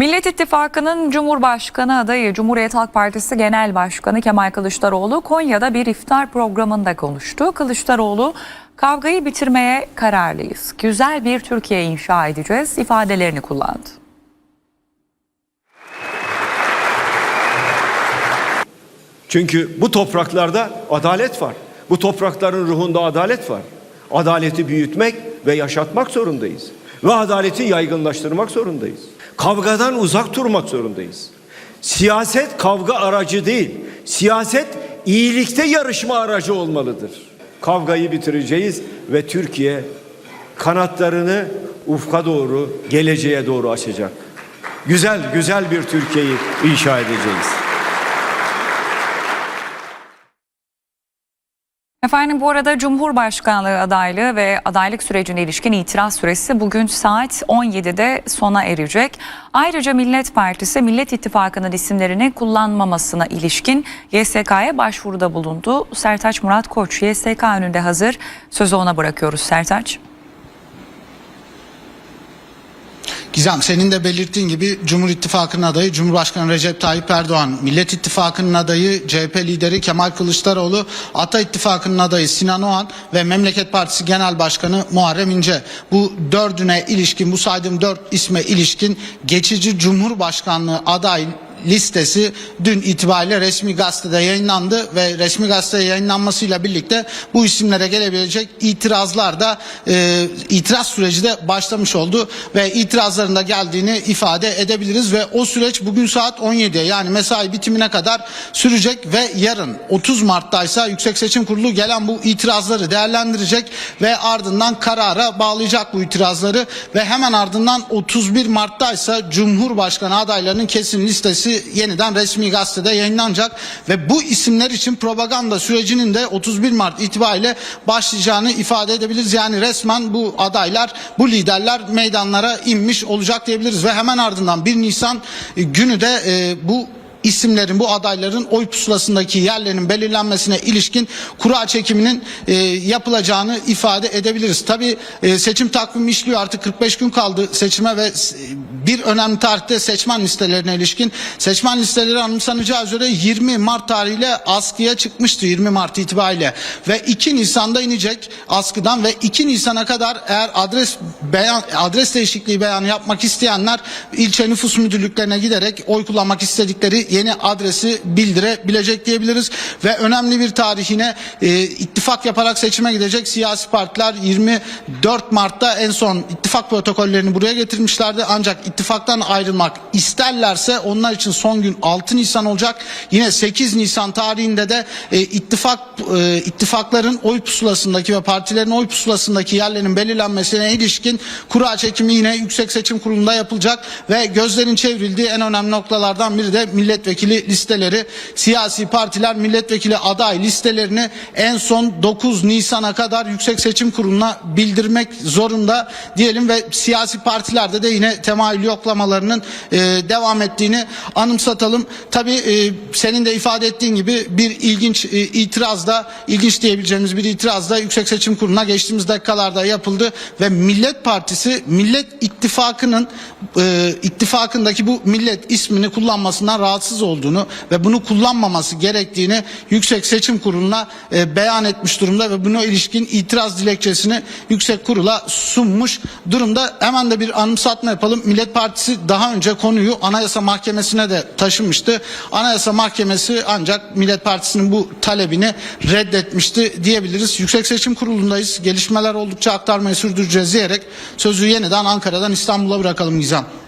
Millet İttifakı'nın Cumhurbaşkanı adayı Cumhuriyet Halk Partisi Genel Başkanı Kemal Kılıçdaroğlu Konya'da bir iftar programında konuştu. Kılıçdaroğlu kavgayı bitirmeye kararlıyız. Güzel bir Türkiye inşa edeceğiz ifadelerini kullandı. Çünkü bu topraklarda adalet var. Bu toprakların ruhunda adalet var. Adaleti büyütmek ve yaşatmak zorundayız. Ve adaleti yaygınlaştırmak zorundayız. Kavgadan uzak durmak zorundayız. Siyaset kavga aracı değil. Siyaset iyilikte yarışma aracı olmalıdır. Kavgayı bitireceğiz ve Türkiye kanatlarını ufka doğru, geleceğe doğru açacak. Güzel, güzel bir Türkiye'yi inşa edeceğiz. Efendim bu arada Cumhurbaşkanlığı adaylığı ve adaylık sürecine ilişkin itiraz süresi bugün saat 17'de sona erecek. Ayrıca Millet Partisi Millet İttifakı'nın isimlerini kullanmamasına ilişkin YSK'ya başvuruda bulundu. Sertaç Murat Koç YSK önünde hazır. Sözü ona bırakıyoruz Sertaç. Gizem senin de belirttiğin gibi Cumhur İttifakı'nın adayı Cumhurbaşkanı Recep Tayyip Erdoğan, Millet İttifakı'nın adayı CHP lideri Kemal Kılıçdaroğlu, Ata İttifakı'nın adayı Sinan Oğan ve Memleket Partisi Genel Başkanı Muharrem İnce. Bu dördüne ilişkin, bu saydığım dört isme ilişkin geçici Cumhurbaşkanlığı aday listesi dün itibariyle resmi gazetede yayınlandı ve resmi gazetede yayınlanmasıyla birlikte bu isimlere gelebilecek itirazlar da e, itiraz süreci de başlamış oldu ve itirazların da geldiğini ifade edebiliriz ve o süreç bugün saat 17'ye yani mesai bitimine kadar sürecek ve yarın 30 Mart'ta ise Yüksek Seçim Kurulu gelen bu itirazları değerlendirecek ve ardından karara bağlayacak bu itirazları ve hemen ardından 31 Mart'ta ise Cumhurbaşkanı adaylarının kesin listesi yeniden resmi gazetede yayınlanacak ve bu isimler için propaganda sürecinin de 31 Mart itibariyle başlayacağını ifade edebiliriz. Yani resmen bu adaylar, bu liderler meydanlara inmiş olacak diyebiliriz ve hemen ardından 1 Nisan günü de e, bu isimlerin bu adayların oy pusulasındaki yerlerinin belirlenmesine ilişkin kura çekiminin e, yapılacağını ifade edebiliriz. Tabi seçim takvimi işliyor. Artık 45 gün kaldı seçime ve s- bir önemli tarihte seçmen listelerine ilişkin. Seçmen listeleri anımsanacağı üzere 20 Mart tarihiyle askıya çıkmıştı 20 Mart itibariyle. Ve 2 Nisan'da inecek askıdan ve 2 Nisan'a kadar eğer adres beyan adres değişikliği beyanı yapmak isteyenler ilçe nüfus müdürlüklerine giderek oy kullanmak istedikleri yeni adresi bildirebilecek diyebiliriz. Ve önemli bir tarihine e, ittifak yaparak seçime gidecek siyasi partiler 24 Mart'ta en son ittifak protokollerini buraya getirmişlerdi. Ancak ittifaktan ayrılmak isterlerse onlar için son gün 6 Nisan olacak. Yine 8 Nisan tarihinde de e, ittifak e, ittifakların oy pusulasındaki ve partilerin oy pusulasındaki yerlerin belirlenmesine ilişkin kura çekimi yine Yüksek Seçim Kurulu'nda yapılacak. Ve gözlerin çevrildiği en önemli noktalardan biri de milletvekili listeleri. Siyasi partiler milletvekili aday listelerini en son 9 Nisan'a kadar Yüksek Seçim Kurulu'na bildirmek zorunda diyelim ve siyasi partilerde de yine temayül yoklamalarının e, devam ettiğini anımsatalım. Tabii e, senin de ifade ettiğin gibi bir ilginç e, itiraz da ilginç diyebileceğimiz bir itiraz da Yüksek Seçim Kurulu'na geçtiğimiz dakikalarda yapıldı ve Millet Partisi Millet İttifakı'nın e, ittifakındaki bu millet ismini kullanmasından rahatsız olduğunu ve bunu kullanmaması gerektiğini Yüksek Seçim Kurulu'na e, beyan etmiş durumda ve buna ilişkin itiraz dilekçesini Yüksek Kurul'a sunmuş durumda. Hemen de bir anımsatma yapalım. Millet Partisi daha önce konuyu Anayasa Mahkemesi'ne de taşımıştı. Anayasa Mahkemesi ancak Millet Partisi'nin bu talebini reddetmişti diyebiliriz. Yüksek Seçim Kurulu'ndayız. Gelişmeler oldukça aktarmayı sürdüreceğiz diyerek sözü yeniden Ankara'dan İstanbul'a bırakalım Gizem.